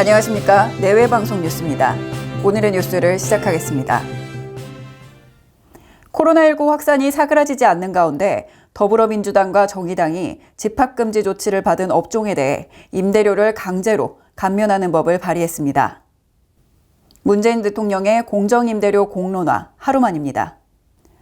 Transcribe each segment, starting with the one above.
안녕하십니까. 내외방송 뉴스입니다. 오늘의 뉴스를 시작하겠습니다. 코로나19 확산이 사그라지지 않는 가운데 더불어민주당과 정의당이 집합금지 조치를 받은 업종에 대해 임대료를 강제로 감면하는 법을 발의했습니다. 문재인 대통령의 공정임대료 공론화 하루 만입니다.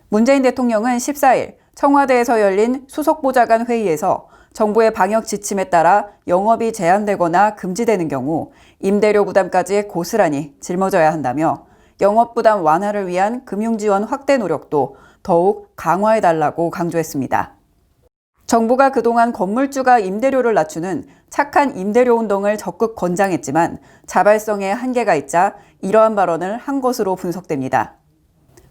문재인 대통령은 14일 청와대에서 열린 수석보좌관 회의에서 정부의 방역 지침에 따라 영업이 제한되거나 금지되는 경우 임대료 부담까지 고스란히 짊어져야 한다며 영업 부담 완화를 위한 금융 지원 확대 노력도 더욱 강화해 달라고 강조했습니다. 정부가 그동안 건물주가 임대료를 낮추는 착한 임대료 운동을 적극 권장했지만 자발성에 한계가 있자 이러한 발언을 한 것으로 분석됩니다.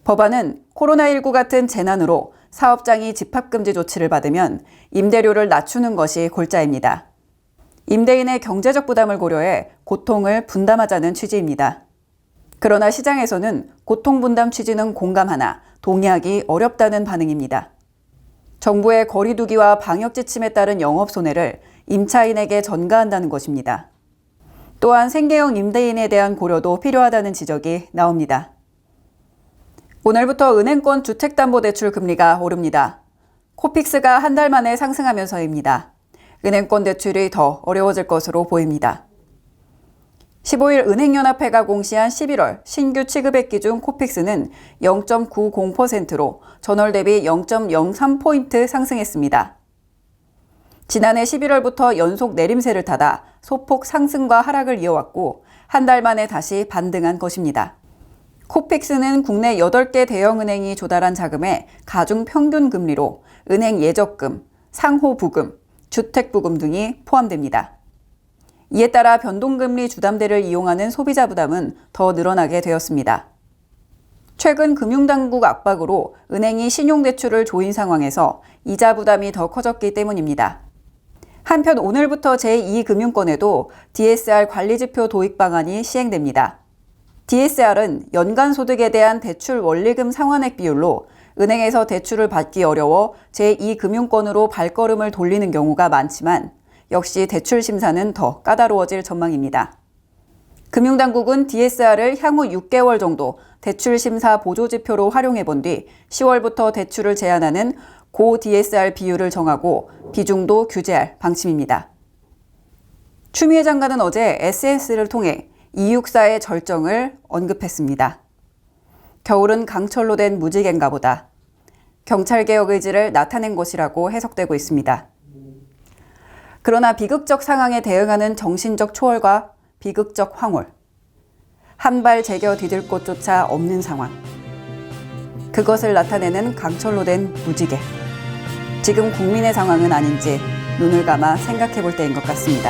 법안은 코로나19 같은 재난으로 사업장이 집합금지 조치를 받으면 임대료를 낮추는 것이 골자입니다. 임대인의 경제적 부담을 고려해 고통을 분담하자는 취지입니다. 그러나 시장에서는 고통 분담 취지는 공감하나 동의하기 어렵다는 반응입니다. 정부의 거리두기와 방역 지침에 따른 영업 손해를 임차인에게 전가한다는 것입니다. 또한 생계형 임대인에 대한 고려도 필요하다는 지적이 나옵니다. 오늘부터 은행권 주택담보대출 금리가 오릅니다. 코픽스가 한 달 만에 상승하면서입니다. 은행권 대출이 더 어려워질 것으로 보입니다. 15일 은행연합회가 공시한 11월 신규 취급액 기준 코픽스는 0.90%로 전월 대비 0.03포인트 상승했습니다. 지난해 11월부터 연속 내림세를 타다 소폭 상승과 하락을 이어왔고 한 달 만에 다시 반등한 것입니다. 코픽스는 국내 8개 대형은행이 조달한 자금의 가중 평균 금리로 은행 예적금, 상호 부금, 주택 부금 등이 포함됩니다. 이에 따라 변동금리 주담대를 이용하는 소비자 부담은 더 늘어나게 되었습니다. 최근 금융당국 압박으로 은행이 신용대출을 조인 상황에서 이자 부담이 더 커졌기 때문입니다. 한편 오늘부터 제2금융권에도 DSR 관리지표 도입 방안이 시행됩니다. DSR은 연간 소득에 대한 대출 원리금 상환액 비율로 은행에서 대출을 받기 어려워 제2금융권으로 발걸음을 돌리는 경우가 많지만 역시 대출 심사는 더 까다로워질 전망입니다. 금융당국은 DSR을 향후 6개월 정도 대출 심사 보조 지표로 활용해 본 뒤 10월부터 대출을 제한하는 고 DSR 비율을 정하고 비중도 규제할 방침입니다. 추미애 장관은 어제 SNS를 통해 264의 절정을 언급했습니다. 겨울은 강철로 된 무지개인가 보다. 경찰개혁 의지를 나타낸 것이라고 해석되고 있습니다. 그러나 비극적 상황에 대응하는 정신적 초월과 비극적 황홀. 한 발 제겨 디딜 곳조차 없는 상황. 그것을 나타내는 강철로 된 무지개. 지금 국민의 상황은 아닌지 눈을 감아 생각해 볼 때인 것 같습니다.